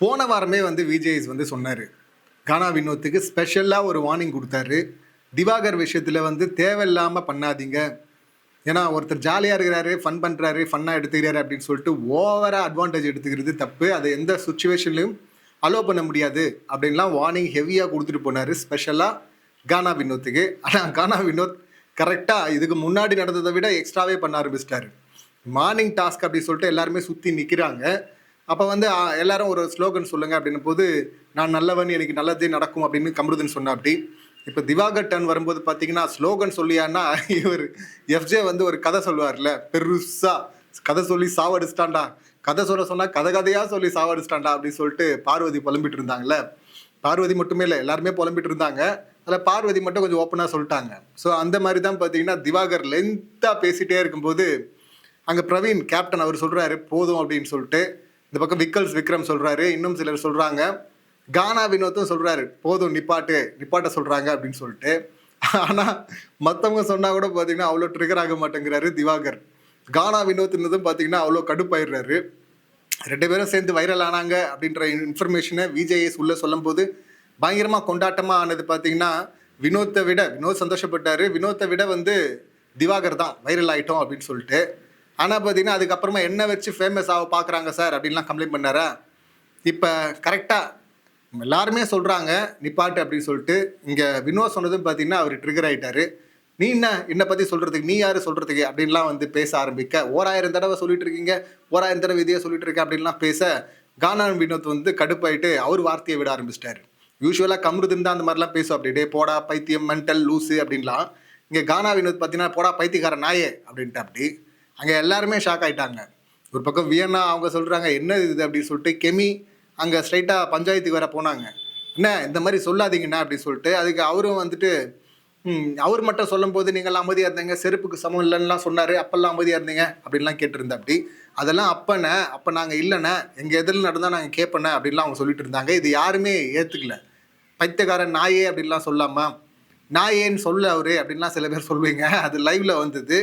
போன வாரமே வந்து விஜேஎஸ் வந்து சொன்னார். கானா வினோத்துக்கு ஸ்பெஷலாக ஒரு வார்னிங் கொடுத்தாரு. திவாகர் விஷயத்தில் வந்து தேவையில்லாமல் பண்ணாதீங்க. ஏன்னா ஒருத்தர் ஜாலியாக இருக்கிறாரு ஃபன் பண்ணுறாரு ஃபன்னாக எடுத்துக்கிறாரு அப்படின்னு சொல்லிட்டு ஓவராக அட்வான்டேஜ் எடுத்துக்கிறது தப்பு. அதை எந்த சுச்சுவேஷன்லையும் அலோவ் பண்ண முடியாது அப்படின்லாம் வார்னிங் ஹெவியாக கொடுத்துட்டு போனார் ஸ்பெஷலாக கானா வினோத்துக்கு. ஆனால் கானா வினோத் கரெக்டாக இதுக்கு முன்னாடி நடந்ததை விட எக்ஸ்ட்ராவே பண்ண ஆரம்பிச்சிட்டாரு. மார்னிங் டாஸ்க் அப்படின்னு சொல்லிட்டு எல்லாருமே சுற்றி நிற்கிறாங்க அப்போ வந்து எல்லாரும் ஒரு ஸ்லோகன் சொல்லுங்க அப்படின்னும் போது நான் நல்லவன் எனக்கு நல்லதே நடக்கும் அப்படின்னு கமருதன் சொன்னா அப்படி. இப்போ திவாகர் டன் வரும்போது பார்த்தீங்கன்னா ஸ்லோகன் சொல்லியான்னா இவர் எஃப்ஜே வந்து ஒரு கதை சொல்லுவார்ல பெருசா கதை சொல்லி சாவடிச்சிட்டான்டா. கதை சொல்ல சொன்னால் கதை கதையாக சொல்லி சாவடிச்சிட்டான்டா அப்படின்னு சொல்லிட்டு பார்வதி புலம்பிட்டு இருந்தாங்கல்ல. பார்வதி மட்டுமே இல்லை எல்லாருமே புலம்பிட்டு இருந்தாங்க. அதில் பார்வதி மட்டும் கொஞ்சம் ஓப்பனாக சொல்லிட்டாங்க. ஸோ அந்த மாதிரி தான் பார்த்தீங்கன்னா திவாகர் லென்த்தாக பேசிட்டே இருக்கும்போது அங்கே பிரவீன் கேப்டன் அவர் சொல்கிறாரு போதும் அப்படின்னு சொல்லிட்டு. இந்த பக்கம் விக்கல்ஸ் விக்ரம் சொல்கிறாரு இன்னும் சிலர் சொல்கிறாங்க கானா வினோத்தும் சொல்கிறாரு போதும் நிப்பாட்டு நிப்பாட்ட சொல்கிறாங்க அப்படின்னு சொல்லிட்டு. ஆனால் மற்றவங்க சொன்னால் கூட பார்த்தீங்கன்னா அவ்வளோ ட்ரிகர் ஆக மாட்டேங்கிறாரு திவாகர். கானா வினோத்னதும் பார்த்தீங்கன்னா அவ்வளோ கடுப்பாயிடுறாரு. ரெண்டு பேரும் சேர்ந்து வைரல் ஆனாங்க அப்படின்ற இன்ஃபர்மேஷனை விஜேஎஸ் உள்ள சொல்லும்போது பயங்கரமாக கொண்டாட்டமாக ஆனது பார்த்தீங்கன்னா வினோத்தை விட வினோத் சந்தோஷப்பட்டாரு. வினோத்தை விட வந்து திவாகர் தான் வைரல் ஆயிட்டோம் அப்படின்னு சொல்லிட்டு. ஆனால் பார்த்தீங்கன்னா அதுக்கப்புறமா என்ன வச்சு ஃபேமஸ் ஆக பார்க்குறாங்க சார் அப்படின்லாம் கம்ப்ளைண்ட் பண்ணாரா? இப்போ கரெக்டாக எல்லாருமே சொல்கிறாங்க நிப்பாட்டு அப்படின்னு சொல்லிட்டு. இங்கே வினோத் சொன்னதும் பார்த்தீங்கன்னா அவர் ட்ரிகர் ஆகிட்டார் நீ என்ன என்னை பற்றி சொல்கிறதுக்கு நீ யார் சொல்கிறதுக்கு அப்படின்லாம் வந்து பேச ஆரம்பிக்க. ஓராயிரம் தடவை சொல்லிட்டு இருக்கீங்க ஓராயிரம் தடவை இதையே சொல்லிட்டு இருக்க அப்படின்லாம் பேச கானா வினோத் வந்து கடுப்பாயிட்டு அவர் வார்த்தையை விட ஆரம்பிச்சிட்டாரு. யூஸ்வலாக கம்ருதுன்னு தான் அந்த மாதிரிலாம் பேசும் அப்படி டே போடா பைத்தியம் மென்டல் லூஸு அப்படின்லாம். இங்கே கானா வினோத் பார்த்தீங்கன்னா போடா பைத்தியக்கார நாயே அப்படின்ட்டு அப்படி. அங்கே எல்லாருமே ஷாக் ஆகிட்டாங்க ஒரு பக்கம் வியன்னா அவங்க சொல்கிறாங்க என்ன இது? அப்படின்னு சொல்லிட்டு கெமி அங்கே ஸ்ட்ரைட்டாக பஞ்சாயத்துக்கு வர போனாங்க. என்ன இந்த மாதிரி சொல்லாதீங்கண்ணா அப்படின்னு சொல்லிட்டு அதுக்கு அவரும் வந்துட்டு அவர் மட்டும் சொல்லும் போது நீங்கள்லாம் அமைதியாக இருந்தீங்க செருப்புக்கு சமம் இல்லைன்னுலாம் சொன்னார் அப்போல்லாம் அமைதியாக இருந்தீங்க அப்படின்லாம் கேட்டிருந்தா அப்படி. அதெல்லாம் அப்பண்ணே அப்போ நாங்கள் இல்லைண்ணே எங்கள் எதிரில் நடந்தால் நாங்கள் கேட்பண்ணே அப்படின்லாம் அவங்க சொல்லிட்டு இருந்தாங்க. இது யாருமே ஏற்றுக்கல பைத்தியக்காரன் நாயே அப்படின்லாம் சொல்லாமல் நாயேன்னு சொல்ல அவரு அப்படின்லாம் சில பேர் சொல்லுவீங்க. அது லைவில் வந்தது.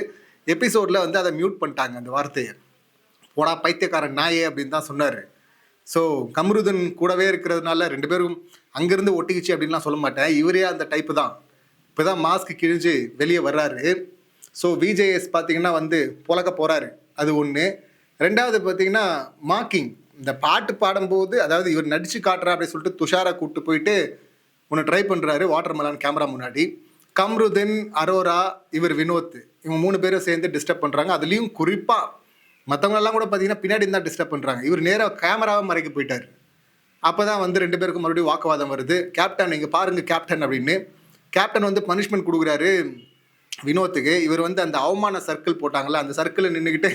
எபிசோடில் வந்து அதை மியூட் பண்ணிட்டாங்க அந்த வார்த்தையை. போடா பைத்தியக்காரன் நாயே அப்படின்னு தான் சொன்னார். ஸோ கம்ருதன் கூடவே இருக்கிறதுனால ரெண்டு பேரும் அங்கேருந்து ஒட்டிக்கிச்சு அப்படின்லாம் சொல்ல மாட்டேன். இவரே அந்த டைப்பு தான். இப்போ தான் மாஸ்க் கிழிஞ்சு வெளியே வர்றாரு. ஸோ விஜேஎஸ் பார்த்தீங்கன்னா வந்து புழக்க போகிறாரு அது ஒன்று ரெண்டாவது பார்த்தீங்கன்னா மாக்கிங் இந்த பாட்டு பாடும்போது அதாவது இவர் நடித்து காட்டுறா அப்படின்னு சொல்லிட்டு துஷாரை கூப்பிட்டு போயிட்டு ஒன்று ட்ரை பண்ணுறாரு வாட்டர் மெலான் கேமரா முன்னாடி. கம்ருதீன் அரோரா இவர் வினோத் இவங்க மூணு பேரும் சேர்ந்து டிஸ்டர்ப் பண்ணுறாங்க அதுலேயும் குறிப்பாக மற்றவங்களெல்லாம் கூட பார்த்தீங்கன்னா பின்னாடி தான் டிஸ்டர்ப் பண்ணுறாங்க இவர் நேராக கேமராவை மறைக்க போயிட்டார். அப்போ தான் வந்து ரெண்டு பேருக்கும் மறுபடியும் வாக்குவாதம் வருது. கேப்டன் இங்கே பாருங்கள் கேப்டன் அப்படின்னு. கேப்டன் வந்து பனிஷ்மெண்ட் கொடுக்குறாரு வினோத்துக்கு. இவர் வந்து அந்த அவமான சர்க்கிள் போட்டாங்கல்ல அந்த சர்க்கிளில் நின்றுக்கிட்டு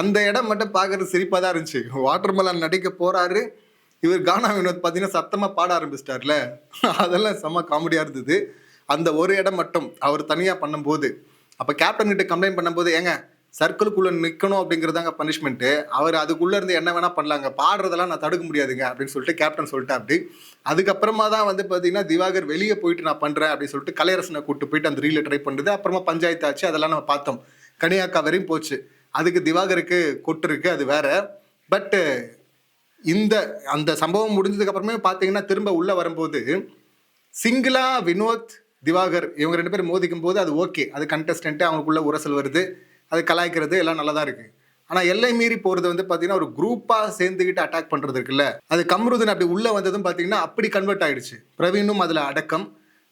அந்த இடம் மட்டும் பார்க்கறது சிரிப்பாக தான் இருந்துச்சு. வாட்டர் மெலன் நடிக்க போகிறாரு இவர் கானா வினோத் பார்த்தீங்கன்னா சத்தமாக பாட ஆரம்பிச்சிட்டார்ல. அதெல்லாம் செம்ம காமெடியாக இருந்தது. அந்த ஒரு இடம் மட்டும் அவர் தனியாக பண்ணும்போது அப்போ கேப்டன் கிட்ட கம்ப்ளைண்ட் பண்ணும்போது ஏங்க சர்க்கிளுக்குள்ளே நிற்கணும் அப்படிங்கிறதாங்க பனிஷ்மெண்ட்டு அவர் அதுக்குள்ளே இருந்து என்ன வேணால் பண்ணலாங்க பாடுறதெல்லாம் நான் தடுக்க முடியாதுங்க அப்படின்னு சொல்லிட்டு கேப்டன் சொல்லிட்டேன் அப்படி அதுக்கப்புறமா தான் வந்து பார்த்தீங்கன்னா திவாகர் வெளியே போயிட்டு நான் பண்ணுறேன் அப்படின்னு சொல்லிட்டு கலையரசனை கூப்பிட்டு போயிட்டு அந்த ரீலை ட்ரை பண்ணுறது அப்புறமா பஞ்சாயத்து ஆச்சு அதெல்லாம் நம்ம பார்த்தோம். கனியாக்கா வரையும் போச்சு. அதுக்கு திவாகருக்கு கொட்டு இருக்குது அது வேற. பட்டு இந்த அந்த சம்பவம் முடிஞ்சதுக்கப்புறமே பார்த்தீங்கன்னா திரும்ப உள்ளே வரும்போது சிங்கிளா வினோத் திவாகர் இவங்க ரெண்டு பேரும் மோதிக்கும் போது அது ஓகே அது கண்டஸ்டன்ட்டு அவங்களுக்குள்ள உரசல் வருது. அது கலாய்க்கிறது எல்லாம் நல்லா தான் இருக்குது ஆனால் எல்லை மீறி போகிறது வந்து பார்த்தீங்கன்னா ஒரு குரூப்பாக சேர்ந்துக்கிட்டு அட்டாக் பண்ணுறது இருக்குல்ல? அது கம்ருதன் அப்படி உள்ளே வந்ததும் பார்த்தீங்கன்னா அப்படி கன்வெர்ட் ஆகிடுச்சு பிரவீனும் அதில் அடக்கம்.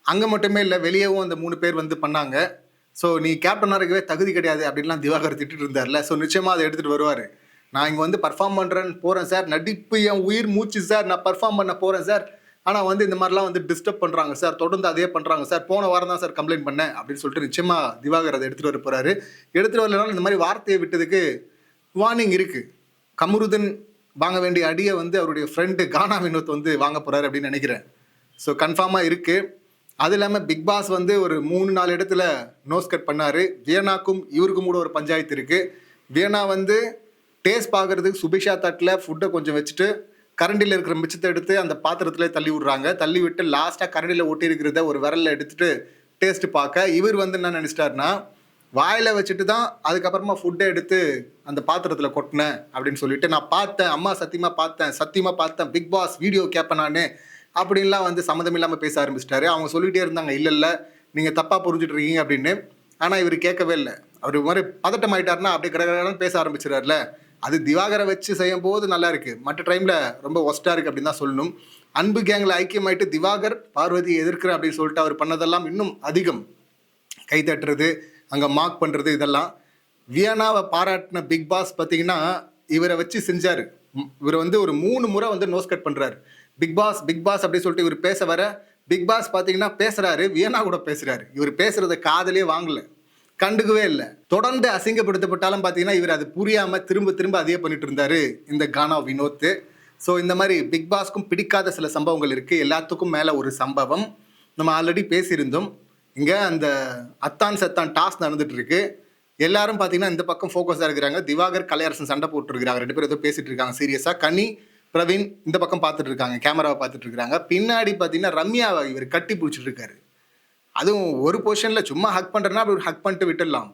அங்கே மட்டுமே இல்லை வெளியேவும் அந்த மூணு பேர் வந்து பண்ணாங்க. ஸோ நீ கேப்டனாக இருக்கவே தகுதி கிடையாது அப்படின்லாம் திவாகர் திட்டு இருந்தார்ல. ஸோ நிச்சயமாக அதை எடுத்துகிட்டு வருவார். நான் இங்கே வந்து பர்ஃபார்ம் பண்ணுறேன்னு போகிறேன் சார் நடிப்பு என் உயிர் மூச்சு சார் நான் பர்ஃபார்ம் பண்ண போகிறேன் சார் ஆனால் வந்து இந்த மாதிரிலாம் வந்து டிஸ்டர்ப் பண்ணுறாங்க சார் தொடர்ந்து அதே பண்ணுறாங்க சார் போன வாரம் தான் சார் கம்ப்ளைண்ட் பண்ணேன் அப்படின்னு சொல்லிட்டு நிச்சயமாக திவாகர் அதை எடுத்துகிட்டு வர போகிறாரு எடுத்துகிட்டு வரலனாலும் இந்த மாதிரி வார்த்தையை விட்டதுக்கு வார்னிங் இருக்குது கமருதன் வாங்க வேண்டிய அடியை வந்து அவருடைய ஃப்ரெண்டு கானா வினோத் வந்து வாங்க போகிறாரு அப்படின்னு நினைக்கிறேன். ஸோ கன்ஃபார்மாக இருக்குது அது இல்லாமல் பிக் பாஸ் வந்து ஒரு மூணு நாலு இடத்துல நோஸ் கட் பண்ணார். வியனாக்கும் இவருக்கும் கூட ஒரு பஞ்சாயத்து இருக்குது வியனா வந்து டேஸ்ட் பார்க்கறதுக்கு சுபிஷா தட்டில் ஃபுட்டை கொஞ்சம் வச்சுட்டு கரண்டியில் இருக்கிற மிச்சத்தை எடுத்து அந்த பாத்திரத்தில் தள்ளி விடுறாங்க. தள்ளி விட்டு லாஸ்ட்டாக கரண்டியில் ஒட்டி இருக்கிறத ஒரு விரலில் எடுத்துட்டு டேஸ்ட் பார்க்க. இவர் வந்து என்ன நினச்சிட்டாருன்னா வாயில் வச்சுட்டு தான் அதுக்கப்புறமா ஃபுட்டை எடுத்து அந்த பாத்திரத்தில் கொட்டினேன் அப்படின்னு சொல்லிட்டு நான் பார்த்தேன் அம்மா சத்தியமாக பார்த்தேன் சத்தியமாக பார்த்தேன் பிக் பாஸ் வீடியோ கேட்பேன் நான் அப்படின்லாம் வந்து சம்மந்தம் இல்லாமல் பேச ஆரம்பிச்சிட்டாரு. அவங்க சொல்லிகிட்டே இருந்தாங்க இல்லை இல்லை நீங்கள் தப்பாக புரிஞ்சுட்டு இருக்கீங்க அப்படின்னு. ஆனால் இவர் கேட்கவே இல்லை. அவர் மாதிரி பதட்டம் ஆகிட்டாருன்னா அப்படி கடற்கடன் பேச ஆரம்பிச்சிடாருல அது திவாகரை வச்சு செய்யும் போது நல்லா இருக்கு மற்ற டைம்ல ரொம்ப ஒஸ்டா இருக்கு அப்படின்னு தான் சொல்லணும். அன்பு கேங்ல ஐக்கியமாயிட்டு திவாகர் பார்வதியை எதிர்க்கிறேன் அப்படின்னு சொல்லிட்டு அவர் பண்ணதெல்லாம் இன்னும் அதிகம். கை தட்டுறது அங்கே மார்க் பண்ணுறது இதெல்லாம். வியனாவை பாராட்டின பிக் பாஸ் பார்த்தீங்கன்னா இவரை வச்சு செஞ்சார். இவர் வந்து ஒரு மூணு முறை வந்து நோஸ் கட் பண்ணுறாரு பிக் பாஸ் பிக் பாஸ் அப்படி சொல்லிட்டு இவர் பேச வர பிக் பாஸ் பார்த்தீங்கன்னா பேசுறாரு வியனா கூட பேசுறாரு. இவர் பேசுறத காதலே வாங்கலை. கண்டுக்கவே இல்லை. தொடர்ந்து அசிங்கப்படுத்தப்பட்டாலும் பார்த்தீங்கன்னா இவர் அது புரியாம திரும்ப திரும்ப அதே பண்ணிட்டு இருந்தாரு இந்த கானா வினோத் ஸோ இந்த மாதிரி பிக் பாஸ்க்கும் பிடிக்காத சில சம்பவங்கள் இருக்கு. எல்லாத்துக்கும் மேல ஒரு சம்பவம். நம்ம ஆல்ரெடி பேசியிருந்தோம். இங்க அந்த அத்தான் சத்தான் டாஸ் நடந்துட்டு இருக்கு எல்லாரும் பார்த்தீங்கன்னா இந்த பக்கம் ஃபோக்கஸாக இருக்கிறாங்க. திவாகர் கலையரசன் சண்டை போட்டுருக்காங்க ரெண்டு பேரும் ஏதோ பேசிட்டு இருக்காங்க சீரியஸாக கனி பிரவீன் இந்த பக்கம் பார்த்துட்டு இருக்காங்க கேமராவை பார்த்துட்டு இருக்காங்க பின்னாடி பார்த்தீங்கன்னா ரம்யாவை இவர் கட்டி பிடிச்சிட்டு இருக்காரு. அதுவும் ஒரு பொசிஷனில் சும்மா ஹக் பண்ணுறேன்னா அப்படி ஹக் பண்ணிட்டு விட்டுடலாம்.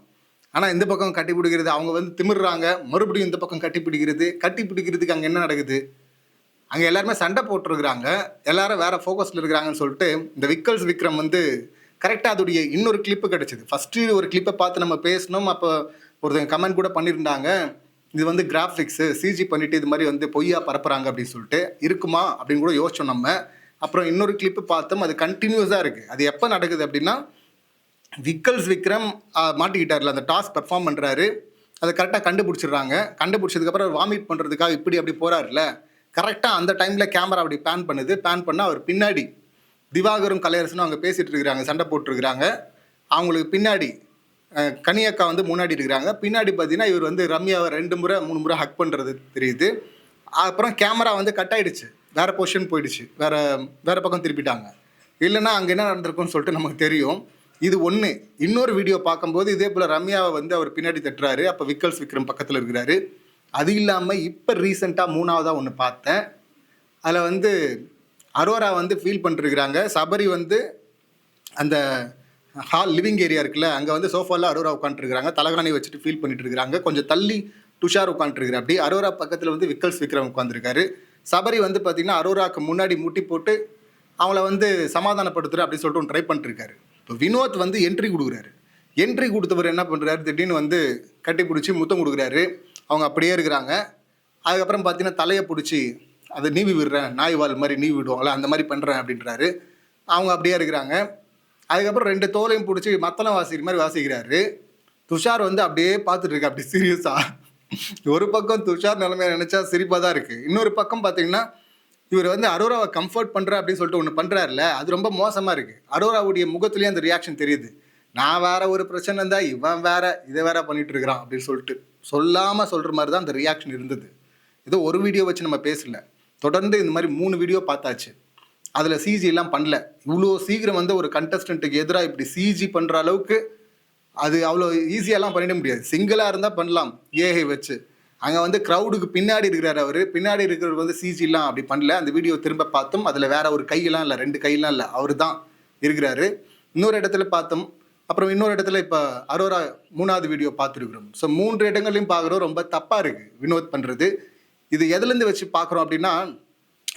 ஆனால் இந்த பக்கம் கட்டி பிடிக்கிறது அவங்க வந்து திமிடுறாங்க மறுபடியும் இந்த பக்கம் கட்டி பிடிக்கிறது கட்டி பிடிக்கிறதுக்கு அங்கே என்ன நடக்குது? அங்கே எல்லாருமே சண்டை போட்டிருக்கிறாங்க. எல்லாரும் வேற ஃபோக்கஸில் இருக்கிறாங்கன்னு சொல்லிட்டு இந்த விக்கல்ஸ் விக்ரம் வந்து கரெக்டாக அதோடைய இன்னொரு கிளிப்பு கிடச்சிது. ஃபஸ்ட்டு ஒரு கிளிப்பை பார்த்து நம்ம பேசணும். அப்போ ஒருத்தங்க கமெண்ட் கூட பண்ணியிருந்தாங்க இது வந்து கிராஃபிக்ஸு சிஜி பண்ணிவிட்டு இது மாதிரி வந்து பொய்யா பரப்புகிறாங்க அப்படின்னு சொல்லிட்டு இருக்குமா அப்படின்னு கூட யோசிச்சோம் நம்ம. அப்புறம் இன்னொரு கிளிப்பு பார்த்தோம். அது கண்டினியூஸாக இருக்குது அது எப்போ நடக்குது அப்படின்னா விக்கல்ஸ் விக்ரம் மாட்டிக்கிட்டார்ல அந்த டாஸ்க் பெர்ஃபார்ம் பண்ணுறாரு அதை கரெக்டாக கண்டுபிடிச்சிடுறாங்க. கண்டுபிடிச்சதுக்கப்புறம் வாமிட் பண்ணுறதுக்காக இப்படி அப்படி போகிறாருல கரெக்டாக அந்த டைமில் கேமரா அப்படி பேன் பண்ணுது. பேன் பண்ணால் அவர் பின்னாடி திவாகரும் கலையரசனும் அவங்க பேசிகிட்டு இருக்கிறாங்க. சண்டை போட்டுருக்குறாங்க. அவங்களுக்கு பின்னாடி கனியக்கா வந்து முன்னாடி இருக்கிறாங்க. பின்னாடி பார்த்தீங்கன்னா இவர் வந்து ரம்யாவை ரெண்டு முறை மூணு முறை ஹக் பண்ணுறது தெரியுது. அப்புறம் கேமரா வந்து கட் ஆயிடுச்சு. வேற பொசிஷன் போயிடுச்சு. வேற வேற பக்கம் திருப்பிட்டாங்க. இல்லைன்னா அங்கே என்ன நடந்திருக்கும்னு சொல்லிட்டு நமக்கு தெரியும். இது ஒன்று இன்னொரு வீடியோ பார்க்கும்போது இதே போல் ரம்யாவை வந்து அவர் பின்னாடி தட்டுறாரு. அப்போ விக்கல்ஸ் விக்ரம் பக்கத்தில் இருக்கிறாரு. அது இல்லாமல் இப்போ ரீசெண்டாக மூணாவதாக ஒன்று பார்த்தேன். அதில் வந்து அரோரா வந்து ஃபீல் பண்ணிருக்கிறாங்க. சபரி வந்து அந்த ஹால் லிவிங் ஏரியா இருக்குல்ல அங்கே வந்து சோஃபாவில் அரோரா உட்காந்துருக்காங்க தலகாணி வச்சுட்டு ஃபீல் பண்ணிட்டு இருக்கிறாங்க. கொஞ்சம் தள்ளி துஷார் உட்காந்துருக்காரு அப்படி அரோரா பக்கத்தில் வந்து விக்கல்ஸ் விக்ரம் உட்காந்துருக்காரு சபரி வந்து பார்த்தீங்கன்னா அரோராக்கு முன்னாடி முட்டி போட்டு அவங்கள வந்து சமாதானப்படுத்துகிற அப்படின்னு சொல்லிட்டு ஒன்று ட்ரை பண்ணிருக்காரு. இப்போ வினோத் வந்து என்ட்ரி கொடுக்குறாரு. என்ட்ரி கொடுத்தவர் என்ன பண்ணுறாரு திடீர்னு வந்து கட்டி பிடிச்சி முத்தம் கொடுக்குறாரு. அவங்க அப்படியே இருக்கிறாங்க. அதுக்கப்புறம் பார்த்தீங்கன்னா தலையை பிடிச்சி அதை நீவி விடுறேன். நாய் வால் மாதிரி நீவி விடுவாங்களா? அந்த மாதிரி பண்ணுறேன் அப்படின்றாரு. அவங்க அப்படியே இருக்கிறாங்க. அதுக்கப்புறம் ரெண்டு தோலையும் பிடிச்சி மத்தளம் வாசிக்கிற மாதிரி வாசிக்கிறாரு. துஷார் வந்து அப்படியே பார்த்துட்டு இருக்கு அப்படி சீரியஸாக ஒரு பக்கம் துஷார் நிலைமையை நினைச்சா சிரிப்பாக தான் இருக்கு. இன்னொரு பக்கம் பார்த்தீங்கன்னா இவர் வந்து அரோராவை கம்ஃபர்ட் பண்ணுற அப்படின்னு சொல்லிட்டு ஒன்று பண்ணுறாருல அது ரொம்ப மோசமாக இருக்கு. அரோராவுடைய முகத்துலேயே அந்த ரியாக்ஷன் தெரியுது. நான் வேற ஒரு பிரச்சனை இருந்தா இவன் வேற இதை வேற பண்ணிட்டு இருக்கிறான் அப்படின்னு சொல்லிட்டு சொல்லாமல் சொல்கிற மாதிரி தான் அந்த ரியாக்ஷன் இருந்தது. ஏதோ ஒரு வீடியோ வச்சு நம்ம பேசல. தொடர்ந்து இந்த மாதிரி மூணு வீடியோ பார்த்தாச்சு. அதில் சிஜி எல்லாம் பண்ணல. இவ்வளோ சீக்கிரம் வந்து ஒரு கண்டஸ்டன்ட்டுக்கு எதிராக இப்படி சிஜி பண்ணுற அளவுக்கு அது அவ்வளோ ஈஸியாலாம் பண்ணிட முடியாது. சிங்கிளாக இருந்தால் பண்ணலாம் ஏஐ வச்சு. அங்கே வந்து க்ரௌடுக்கு பின்னாடி இருக்கிறார் அவர். பின்னாடி இருக்கிறவர் வந்து சிஜிலாம் அப்படி பண்ணல. அந்த வீடியோ திரும்ப பார்த்தோம் அதில் வேற ஒரு கையெல்லாம் இல்லை ரெண்டு கையெல்லாம் இல்லை. அவர் தான் இருக்கிறாரு. இன்னொரு இடத்துல பார்த்தோம் அப்புறம் இன்னொரு இடத்துல இப்போ அரோரா மூணாவது வீடியோ பார்த்துருக்குறோம். ஸோ மூன்று இடங்களையும் பார்க்குறோம். ரொம்ப தப்பாக இருக்குது வினோத் பண்ணுறது இது எதுலேருந்து வச்சு பார்க்குறோம் அப்படின்னா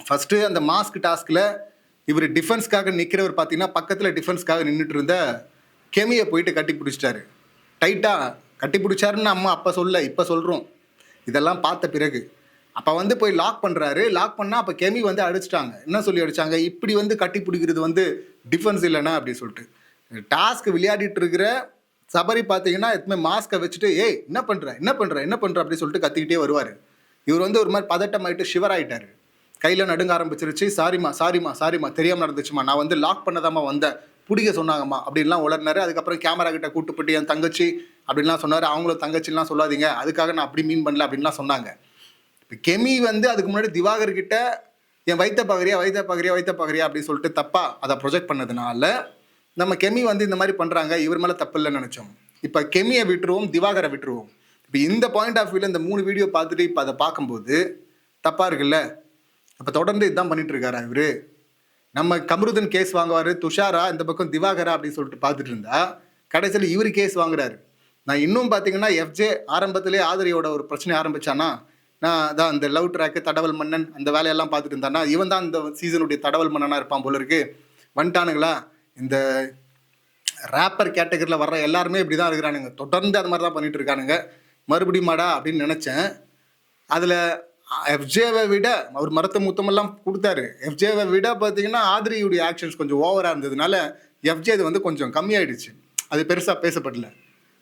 ஃபஸ்ட்டு அந்த மாஸ்க் டாஸ்கில் இவர் டிஃபென்ஸ்க்காக நிற்கிறவர் பார்த்தீங்கன்னா பக்கத்தில் டிஃபென்ஸ்க்காக நின்றுட்டு இருந்த கெமியை போயிட்டு கட்டி பிடிச்சிட்டாரு. டைட்டாக கட்டி பிடிச்சாருன்னு அம்மா அப்போ சொல்ல இப்போ சொல்கிறோம் இதெல்லாம் பார்த்த பிறகு. அப்போ வந்து போய் லாக் பண்ணுறாரு லாக் பண்ணால் அப்போ கெமி வந்து அடிச்சிட்டாங்க. என்ன சொல்லி அடிச்சாங்க? இப்படி வந்து கட்டி பிடிக்கிறது வந்து டிஃபென்ஸ் இல்லைன்னா அப்படின்னு சொல்லிட்டு. டாஸ்க் விளையாடிட்டு இருக்கிற சபரி பார்த்தீங்கன்னா எதுவுமே மாஸ்க்கை வச்சுட்டு ஏய் என்ன பண்ணுற என்ன பண்ணுற என்ன பண்ணுற அப்படின்னு சொல்லிட்டு கத்திக்கிட்டே வருவார். இவர் வந்து ஒரு மாதிரி பதட்டம் ஆகிட்டு ஷிவர் ஆகிட்டார் கையில் நடுங்க ஆரம்பிச்சிருச்சு. சாரிம்மா சாரிம்மா சாரிம்மா தெரியாமல் நடந்துச்சுமா? நான் வந்து லாக் பண்ணதாம்மா வந்தேன். பிடிக்க சொன்னாங்கம்மா. அப்படின்லாம் உளர்னாரு அதுக்கப்புறம் கேமரா கிட்ட கூட்டு போட்டு என் தங்கச்சி அப்படின்லாம் சொன்னார். அவங்களும் தங்கச்சிலாம் சொல்லாதீங்க. அதுக்காக நான் அப்படி மீன் பண்ணல அப்படின்லாம் சொன்னாங்க. இப்போ கெமி வந்து அதுக்கு முன்னாடி திவாகர் கிட்ட என் வைத்த பகரியா வைத்த பகரியா வைத்த பகரியா அப்படின்னு சொல்லிட்டு தப்பா அதை ப்ரொஜெக்ட் பண்ணதுனால நம்ம கெமி வந்து இந்த மாதிரி பண்ணுறாங்க இவர் மேலே தப்பு இல்லைன்னு நினச்சோம். இப்போ கெமியை விட்டுருவோம் திவாகரை விட்டுருவோம். இப்போ இந்த பாயிண்ட் ஆஃப் வியூவில் இந்த மூணு வீடியோ பார்த்துட்டு இப்போ அதை பார்க்கும்போது தப்பாக இருக்குல்ல? அப்போ தொடர்ந்து இதுதான் பண்ணிட்டு இருக்காரா இவர்? நம்ம கமருதன் கேஸ் வாங்குவாரு துஷாரா இந்த பக்கம் திவாகரா அப்படின்னு சொல்லிட்டு பார்த்துட்டு இருந்தா கடைசியில் இவர் கேஸ் வாங்குறாரு. நான் இன்னும் பார்த்தீங்கன்னா எஃப்ஜே ஆரம்பத்திலே ஆதரியோட ஒரு பிரச்சனை ஆரம்பிச்சானா நான் அதான் அந்த லவ் ட்ராக்கு தடவல் மன்னன் அந்த வேலையெல்லாம் பார்த்துட்டு இருந்தானா இவன் தான் இந்த சீசனுடைய தடவல் மன்னனாக இருப்பான் போல இருக்கு. வந்துட்டானுங்களா? இந்த ரேப்பர் கேட்டகரியில் வர்ற எல்லாருமே இப்படி தான் இருக்கிறானுங்க. தொடர்ந்து அது மாதிரி தான் பண்ணிட்டு இருக்கானுங்க மறுபடியும் மாடா அப்படின்னு நினச்சேன். அதில் எஃப்ஜேவை விட அவர் மரத்த முத்தமெல்லாம் கொடுத்தாரு. எஃப்ஜேவை விட பார்த்தீங்கன்னா ஆதிரியுடைய ஆக்ஷன்ஸ் கொஞ்சம் ஓவராக இருந்ததுனால எஃப்ஜே இது வந்து கொஞ்சம் கம்மியாயிடுச்சு. அது பெருசாக பேசப்படல.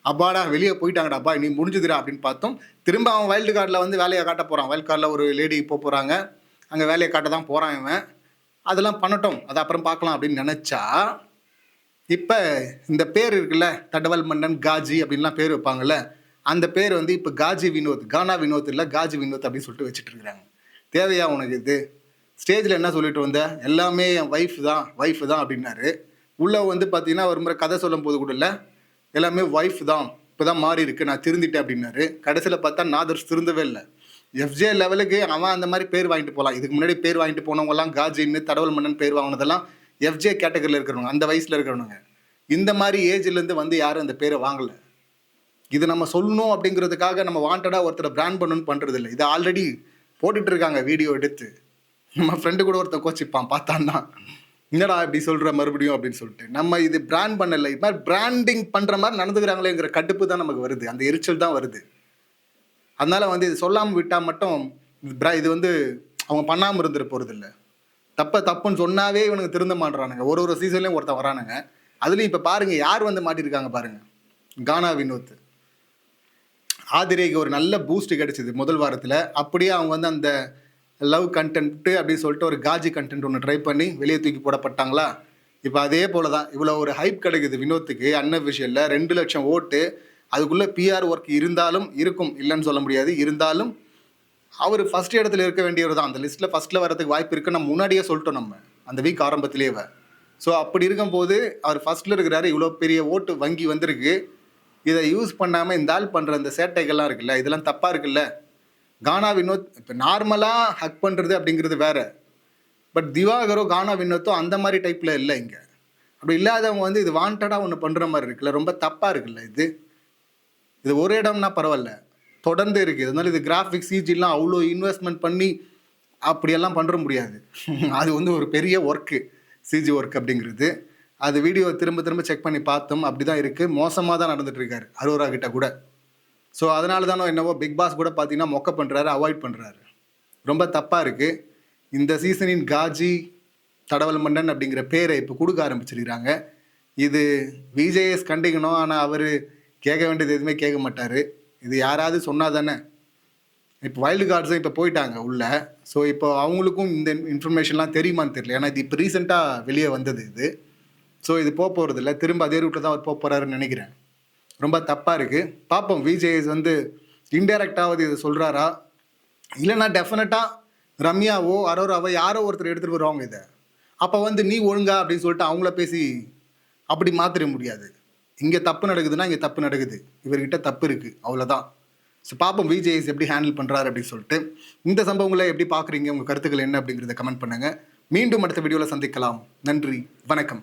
அப்பாடா வெளியே போயிட்டாங்கடா அப்பா நீ முடிஞ்சுதுடா அப்படின்னு பார்த்தோம். திரும்ப அவன் வைல்டு கார்டில் வந்து வேலையை காட்ட போகிறான் வைல்டு கார்டில் ஒரு லேடி போக போகிறாங்க அங்கே வேலையை காட்ட தான் போகிறான் இவன். அதெல்லாம் பண்ணட்டும். அது அப்புறம் பார்க்கலாம் அப்படின்னு நினச்சா இப்போ இந்த பேர் இருக்குல்ல தடவல் மன்னன் காஜி அப்படின்லாம் பேர் வைப்பாங்கல்ல அந்த பேர் வந்து இப்போ காஜி வினோத் கானா வினோத் இல்லை காஜி வினோத் அப்படின்னு சொல்லிட்டு வச்சுட்டு இருக்கிறாங்க தேவையா உனக்கு இது? ஸ்டேஜில் என்ன சொல்லிட்டு வந்த? எல்லாமே என் ஒய்ஃப் தான் ஒய்ஃப் தான் அப்படின்னாரு. உள்ளே வந்து பார்த்தீங்கன்னா ஒரு முறை கதை சொல்லும் போது கூட இல்லை எல்லாமே ஒய்ஃப் தான் இப்போ தான் மாறி இருக்கு நான் திருந்திட்டேன் அப்படின்னாரு. கடைசியில் பார்த்தா நாதர்ஸ் திருந்தவே இல்லை. எஃப்ஜே லெவலுக்கு அவன் அந்த மாதிரி பேர் வாங்கிட்டு போகலாம் இதுக்கு முன்னாடி பேர் வாங்கிட்டு போனவங்கலாம் காஜின்னு தடவல் மன்னன் பேர் வாங்கினதெல்லாம் எஃப்ஜே கேட்டகரியில் இருக்கிறவங்க அந்த வயசில் இருக்கிறவங்க இந்த மாதிரி ஏஜ்லேருந்து வந்து யாரும் அந்த பேரை வாங்கலை. இது நம்ம சொல்லணும் அப்படிங்கிறதுக்காக நம்ம வாண்டடாக ஒருத்தரை பிராண்ட் பண்ணணும்னு பண்ணுறது இல்லை இது ஆல்ரெடி போட்டுட்டு இருக்காங்க வீடியோ எடுத்து. நம்ம ஃப்ரெண்டு கூட ஒருத்தன் கோச்சிப்பான் பார்த்தான்னா என்னடா இப்படி சொல்கிற மறுபடியும்? அப்படின்னு சொல்லிட்டு. நம்ம இது பிராண்ட் பண்ணலை. இது மாதிரி பிராண்டிங் பண்ணுற மாதிரி நடந்துக்கிறாங்களேங்கிற கடுப்பு தான் நமக்கு வருது. அந்த எரிச்சல் தான் வருது. அதனால் வந்து இது சொல்லாமல் விட்டால் மட்டும் இது இது வந்து அவங்க பண்ணாமல் இருந்துட்டு போகிறது இல்லை தப்ப தப்புன்னு சொன்னாவே இவனுக்கு திருந்த மாட்டுறானுங்க ஒரு ஒரு சீசன்லேயும் ஒருத்தன் வரானுங்க. அதுலேயும் இப்போ பாருங்கள் யார் வந்து மாட்டியிருக்காங்க பாருங்கள் கானா வினோத். ஆதிரைக்கு ஒரு நல்ல பூஸ்ட் கிடைச்சிது முதல் வாரத்தில். அப்படியே அவங்க வந்து அந்த லவ் கண்டென்ட்டு அப்படின்னு சொல்லிட்டு ஒரு காஜி கண்டென்ட் ஒன்று ட்ரை பண்ணி வெளியே தூக்கி போடப்பட்டாங்களா? இப்போ அதே போல தான் இவ்வளோ ஒரு ஹைப் கிடைக்குது வினோத்துக்கு அன்அஃபிஷியலில் ரெண்டு லட்சம் ஓட்டு. அதுக்குள்ளே பிஆர் ஒர்க் இருந்தாலும் இருக்கும். இல்லைன்னு சொல்ல முடியாது. இருந்தாலும் அவர் ஃபர்ஸ்ட் இடத்துல இருக்க வேண்டியவர் தான். அந்த லிஸ்ட்டில் ஃபர்ஸ்ட்டில் வரதுக்கு வாய்ப்பு இருக்குன்னு நம்ம முன்னாடியே சொல்லிட்டோம் நம்ம. அந்த வீக் ஆரம்பத்திலேயே. ஸோ அப்படி இருக்கும்போது அவர் ஃபர்ஸ்ட்டில் இருக்கிறாரு. இவ்வளோ பெரிய ஓட்டு வங்கி வந்திருக்கு. இதை யூஸ் பண்ணாமல் இந்த ஆள் பண்ணுற அந்த சேட்டைகள்லாம் இருக்குல்ல இதெல்லாம் தப்பாக இருக்குல்ல? கானா வினோத் இப்போ நார்மலாக ஹக் பண்ணுறது அப்படிங்கிறது வேற. பட் திவாகரோ கானா வினோத்தோ அந்த மாதிரி டைப்பில் இல்லை இங்கே. அப்படி இல்லாதவங்க வந்து இது வாண்டடாக ஒன்று பண்ணுற மாதிரி இருக்குல்ல ரொம்ப தப்பாக இருக்குல்ல இது? இது ஒரு இடம்னா பரவாயில்ல. தொடர்ந்து இருக்குது அதனால இது கிராஃபிக்ஸ் சிஜிலாம் அவ்வளோ இன்வெஸ்ட்மெண்ட் பண்ணி அப்படியெல்லாம் பண்ணுற முடியாது. அது வந்து ஒரு பெரிய ஒர்க்கு சிஜி ஒர்க் அப்படிங்கிறது. அது வீடியோ திரும்ப திரும்ப செக் பண்ணி பார்த்தோம். அப்படி தான் இருக்குது மோசமாக தான் நடந்துட்டு இருக்காரு அரோரா கிட்ட கூட. ஸோ அதனால தானோ என்னவோ பிக் பாஸ் கூட பார்த்தீங்கன்னா மொக்க பண்ணுறாரு அவாய்ட் பண்ணுறாரு ரொம்ப தப்பாக இருக்குது இந்த சீசனின் காஜி தடவல் மன்னன் அப்படிங்கிற பேரை இப்போ கொடுக்க ஆரம்பிச்சிருக்கிறாங்க. இது விஜேஎஸ் கண்டிக்கணும். ஆனால் அவர் கேட்க வேண்டியது எதுவுமே கேட்க மாட்டார். இது யாராவது சொன்னால் தானே. இப்போ வைல்டு கார்ட்ஸும் இப்போ போயிட்டாங்க உள்ள. ஸோ இப்போ அவங்களுக்கும் இந்த இன்ஃபர்மேஷன்லாம் தெரியுமான்னு தெரியல. ஏன்னா இது இப்போ ரீசெண்டாக வெளியே வந்தது இது. ஸோ இது போக போகிறது இல்லை திரும்ப அதே ரூட்டில் தான் அவர் போக போகிறாருன்னு நினைக்கிறேன். ரொம்ப தப்பாக இருக்குது பார்ப்போம் விஜேஎஸ் வந்து இன்டெரக்டாவது இதை சொல்கிறாரா இல்லைன்னா டெஃபினட்டாக ரம்யாவோ அரோராவோ யாரோ ஒருத்தர் எடுத்துகிட்டு வருவாங்க இதை. அப்போ வந்து நீ ஒழுங்கா அப்படின்னு சொல்லிட்டு அவங்கள பேசி அப்படி மாற்றிட முடியாது. இங்கே தப்பு நடக்குதுன்னா இங்கே தப்பு நடக்குது. இவர்கிட்ட தப்பு இருக்குது அவ்வளோதான் ஸோ பார்ப்போம் விஜேஎஸ் எப்படி ஹேண்டில் பண்ணுறாரு அப்படின்னு சொல்லிட்டு. இந்த சம்பவங்களை எப்படி பார்க்குறீங்க உங்கள் கருத்துக்கள் என்ன அப்படிங்கிறத கமெண்ட் பண்ணுங்கள் மீண்டும் அடுத்த வீடியோவில் சந்திக்கலாம். நன்றி. வணக்கம்.